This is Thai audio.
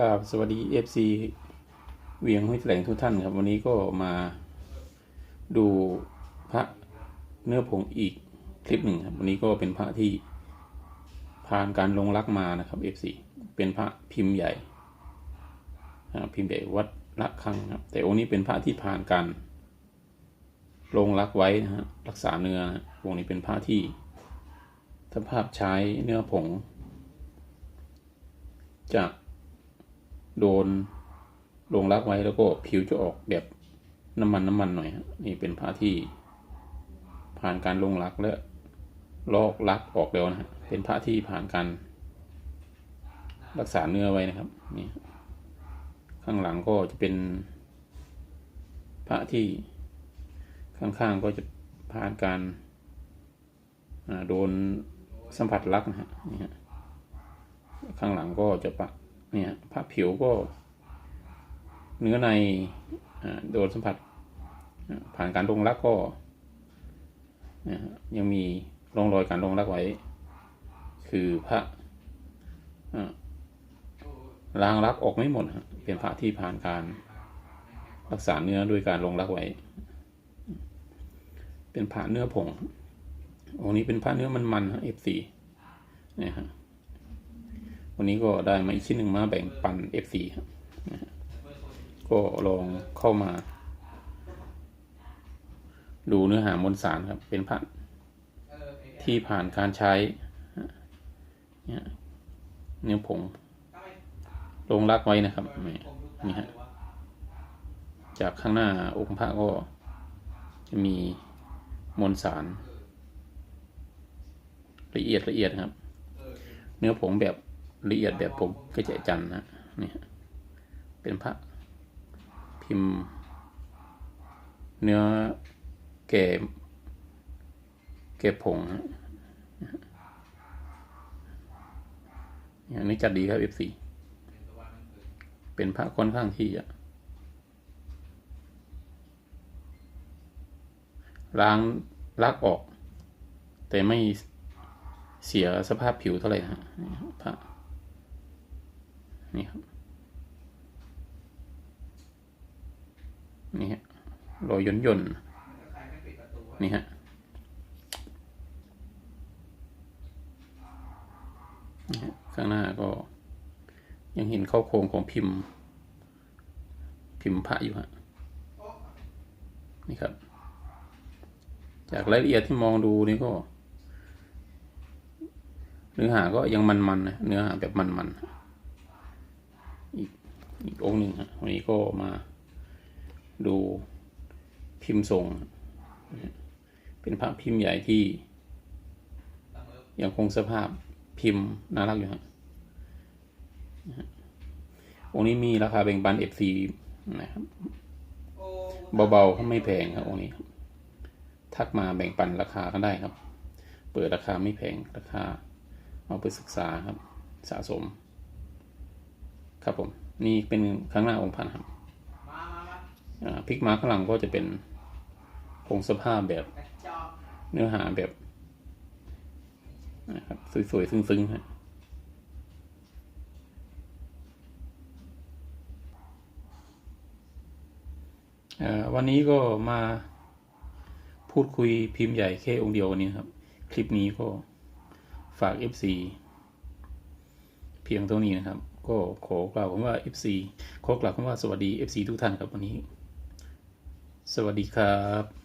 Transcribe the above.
กราบสวัสดี FC เวียงห้วยแถลงทุกท่านครับ วันนี้ก็มาดูพระเนื้อผงอีกคลิปหนึ่งครับ วันนี้ก็เป็นพระที่ผ่านการลงรักมานะครับ FC เป็นพระพิมพ์ใหญ่พิมพ์ใหญ่วัดละคังครับ แต่องค์นี้เป็นพระที่ผ่านการลงรักไว้นะฮะรักษาเนื้อนะองค์นี้เป็นพระที่สภาพใช้เนื้อผงจะ โดนลงรักไว้แล้วก็ผิวจะออกแบบน้ำมันน้ำมันหน่อยฮะนี่เป็นผ้าที่ผ่านการลงรักและลอกรักออกแล้วนะฮะเป็นผ้าที่ผ่านการรักษาเนื้อไว้นะครับนี่ข้างหลังก็จะเป็นผ้าที่ข้างๆก็จะผ่านการโดนสัมผัสรักนะฮะนี่ฮะข้างหลังก็จะปะ เนี่ยผ้าผิวก็ เนื้อในอโดนสัมผัส ผ่านการลงรักก็ยังมีร่องรอยการลงรักไว้ คือพระอ่าล้างรักออกไม่หมดเป็นพระที่ผ่านการรักษาเนื้อด้วยการลงรักไว้ เป็นผ้าเนื้อผงองนี้เป็นผ้าเนื้อมันๆฮะ F4 เนี่ยฮะ วันนี้ก็ได้มาอีกชิ้นหนึ่งมาแบ่งปัน F4 ครับก็ลองเข้ามา ดูเนื้อหามวลสารครับ เป็นพันที่ผ่านการใช้เนี่ยเนื้อผงลงรักไว้นะครับนี่นี่ฮะจากข้างหน้าองค์พระก็จะมีมวลสาร ละเอียดละเอียดครับ เนื้อผงแบบ ละเอียดแบบผมกระจายจันนะนี่เป็นพระพิมพ์ เนื้อแก่แก่ผงอย่างนี้จัดดีครับ F4 เป็นพระค่อนข้างที่จะล้างลักออก แต่ไม่เสียสภาพผิวเท่าไหร่ฮะพระ นี่ครับนี่ฮะรอยย่นย่นนี่ฮะนี่ฮะข้างหน้าก็ ยังเห็นเข้าโครงของพิมพ์ พิมพ์พระอยู่ฮะนี่ครับ จากรายละเอียดที่มองดูนี่ก็ เนื้อหาก็ยังมันๆนะเนื้อหาแบบมันๆ อีกองค์หนึ่งฮะวันนี้ก็มาดูพิมพ์ทรง เป็นพระพิมพ์ใหญ่ที่ยังคงสภาพพิมพ์น่ารักอยู่ฮะองค์นี้มีราคาแบ่งปัน FC นะครับเบาๆก็ไม่แพงครับองค์นี้ครับทักมาแบ่งปันราคาก็ได้ครับ เปิดราคาไม่แพงราคาเอาไปศึกษาครับสะสม ครับผม นี่เป็นข้างหน้าองค์พันครับอ่าพลิกมาข้างหลังก็จะเป็นคงสภาพแบบเนื้อหาแบบนะครับสวยๆ ซึ้งๆฮะเอ่อวันนี้ก็มาพูดคุยพิมพ์ใหญ่แค่องค์เดียววันนี้ครับ คลิปนี้ก็ฝาก FC เพียงเท่านี้นะครับ ก็ขอกล่าวคำว่า FC ขอกล่าวคำว่าสวัสดี FC ทุกท่านครับวันนี้ สวัสดีครับ